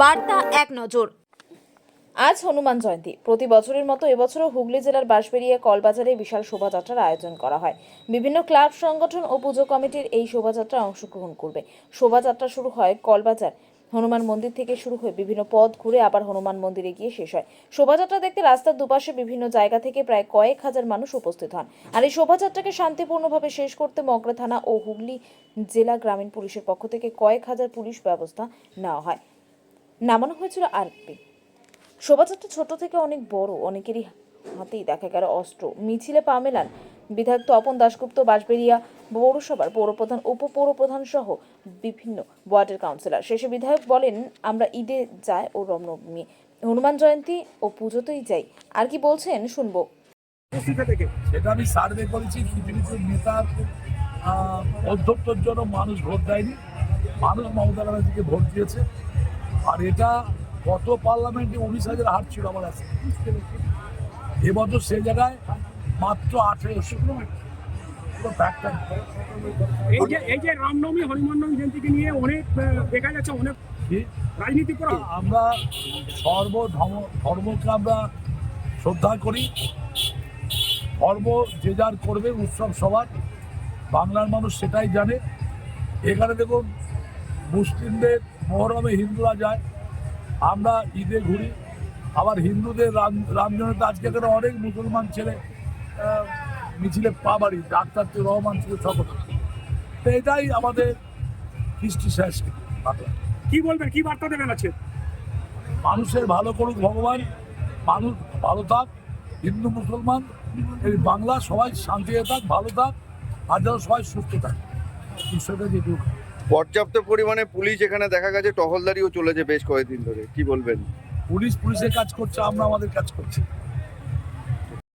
বার্তা এক নজর। আজ হনুমান জয়ন্তী। প্রতি বছরের মতো এবছরও হুগলি জেলার বাঁশবেড়িয়া কলবাজারে বিশাল শোভাযাত্রার আয়োজন করা হয়। বিভিন্ন ক্লাব, সংগঠন ও পুজো কমিটির এই শোভাযাত্রায় অংশগ্রহণ করবে। শোভাযাত্রা শুরু হয় কলবাজার। হনুমান মন্দির থেকে শুরু হয়ে বিভিন্ন পথ ঘুরে আবার হনুমান মন্দিরে গিয়ে শেষ হয়। শোভাযাত্রা দেখতে রাস্তার দুপাশে বিভিন্ন জায়গা থেকে প্রায় কয়েক হাজার মানুষ উপস্থিত হন। আর এই শোভাযাত্রাকে শান্তিপূর্ণভাবে শেষ করতে মগরা থানা ও হুগলি জেলা গ্রামীণ পুলিশের পক্ষ থেকে কয়েক হাজার পুলিশ ব্যবস্থা নেওয়া হয়। নামানো হয়েছিল আরপি শোভাযাত্রা ছোট থেকে অনেক বড় অনেকেরই হাতেই দেখা গেল অস্ত্র। মিছিলে পা মেলান বিধায়ক তপন দাশগুপ্ত বাঁশবেড়িয়া পৌরসভার পৌরপ্রধান উপপৌরপ্রধান সহ বিভিন্ন ওয়ার্ডের কাউন্সিলর। শেষে বিধায়ক বলেন আমরা ঈদে যাই ও রমনবমী হনুমান জয়ন্তী ও পুজোতেই যাই। আর কি বলছেন শুনব। সেটা আমি সার্ভে করেছি কিছু কিছু নেতার অধ্যক্ষর জন্য মানুষ ভোট দেয়নি। মানুষ মমতা ব্যানার্জিকে ভোট দিয়েছে। আর এটা গত পার্লামেন্টে উনিশ হাজার হার ছিল আমার আছে এবছর সে জায়গায় মাত্র আঠেরোশো এই যে এই যে রামনবমী হরিমন্নবী জয়ন্তীকে নিয়ে অনেক দেখা যাচ্ছে অনেক রাজনীতি করা আমরা সর্ব ধর্ম ধর্মকে আমরা শ্রদ্ধা করি। ধর্ম যে যার করবে উৎসব সবার। বাংলার মানুষ সেটাই জানে। এখানে দেখুন মুসলিমদের মহরমে হিন্দুরা যায়। আমরা ঈদে ঘুরি। আবার হিন্দুদের রাম রামজনতা আজকে এখানে অনেক মুসলমান ছেলে মিছিলে পা বাড়ি ডাক্তার তো রহমান ছিল সকল তো এটাই আমাদের কৃষ্টি সংস্কৃতি বাংলা। কি বলবেন? কি বার্তা দেবেন আছে মানুষের ভালো করুক ভগবান মানুষ ভালো থাক হিন্দু মুসলমান এই বাংলা সবাই শান্তিতে থাক ভালো থাক আর যেন সবাই সুস্থ থাক। ঈশ্বরের যেটুকু পর্যাপ্ত পরিমাণে পুলিশ এখানে দেখা গেছে, টহলদারিও চলেছে বেশ কয়েকদিন ধরে। কি বলবেন? পুলিশ পুলিশের কাজ করছে, আমরা আমাদের কাজ করছি।